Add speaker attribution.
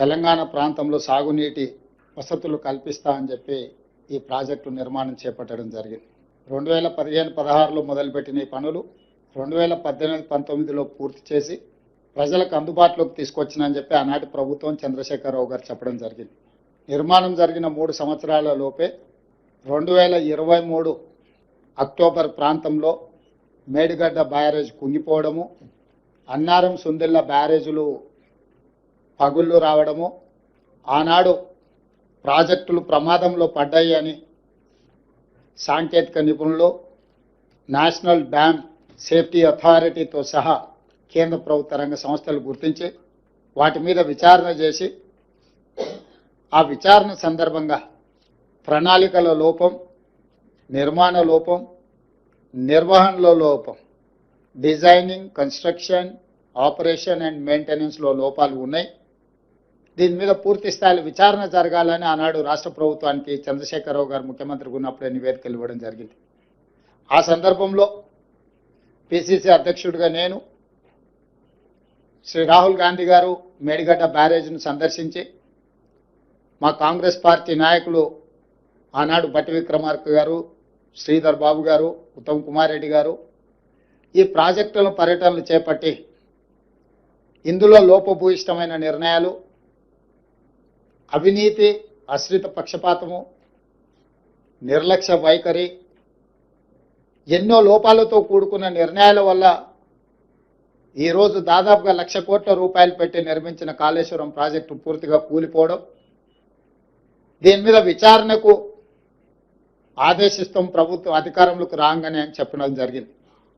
Speaker 1: తెలంగాణ ప్రాంతంలో సాగునీటి వసతులు కల్పిస్తా అని చెప్పి ఈ ప్రాజెక్టు నిర్మాణం చేపట్టడం జరిగింది. రెండు వేల పదిహేను పదహారులో మొదలుపెట్టిన ఈ పనులు రెండు వేల పద్దెనిమిది పంతొమ్మిదిలో పూర్తి చేసి ప్రజలకు అందుబాటులోకి తీసుకొచ్చినని చెప్పి ఆనాటి ప్రభుత్వం చంద్రశేఖరరావు గారు చెప్పడం జరిగింది. నిర్మాణం జరిగిన మూడు సంవత్సరాల లోపే రెండు వేల ఇరవై మూడు అక్టోబర్ ప్రాంతంలో మేడిగడ్డ బ్యారేజ్ కుంగిపోవడము అన్నారం సుందిళ్ళ బ్యారేజులు పగుళ్ళు రావడము ఆనాడు ప్రాజెక్టులు ప్రమాదంలో పడ్డాయి అని సాంకేతిక నిపుణులు నేషనల్ డ్యామ్ సేఫ్టీ అథారిటీతో సహా కేంద్ర ప్రభుత్వ రంగ సంస్థలు గుర్తించి వాటి మీద విచారణ చేసి ఆ విచారణ సందర్భంగా ప్రణాళికల లోపం నిర్మాణ లోపం నిర్వహణలో లోపం డిజైనింగ్ కన్స్ట్రక్షన్ ఆపరేషన్ అండ్ మెయింటెనెన్స్లో లోపాలు ఉన్నాయి. దీని మీద పూర్తి స్థాయిలో విచారణ జరగాలని ఆనాడు రాష్ట్ర ప్రభుత్వానికి చంద్రశేఖరరావు గారు ముఖ్యమంత్రిగా ఉన్నప్పుడే నివేదికలు ఇవ్వడం జరిగింది. ఆ సందర్భంలో పిసిసి అధ్యక్షుడిగా నేను శ్రీ రాహుల్ గాంధీ గారు మేడిగడ్డ బ్యారేజ్ను సందర్శించి మా కాంగ్రెస్ పార్టీ నాయకులు ఆనాడు బట్టి విక్రమార్క గారు శ్రీధర్ బాబు గారు ఉత్తమ్ కుమార్ రెడ్డి గారు ఈ ప్రాజెక్టులను పర్యటనలు చేపట్టి ఇందులో లోపభూయిష్టమైన నిర్ణయాలు అవినీతి అశ్రిత పక్షపాతము నిర్లక్ష్య వైఖరి ఎన్నో లోపాలతో కూడుకున్న నిర్ణయాల వల్ల ఈరోజు దాదాపుగా లక్ష కోట్ల రూపాయలు పెట్టి నిర్మించిన కాళేశ్వరం ప్రాజెక్టు పూర్తిగా కూలిపోవడం దీని మీద విచారణకు ఆదేశిస్తాం ప్రభుత్వం అధికారంలోకి రాగానే అని చెప్పడం జరిగింది.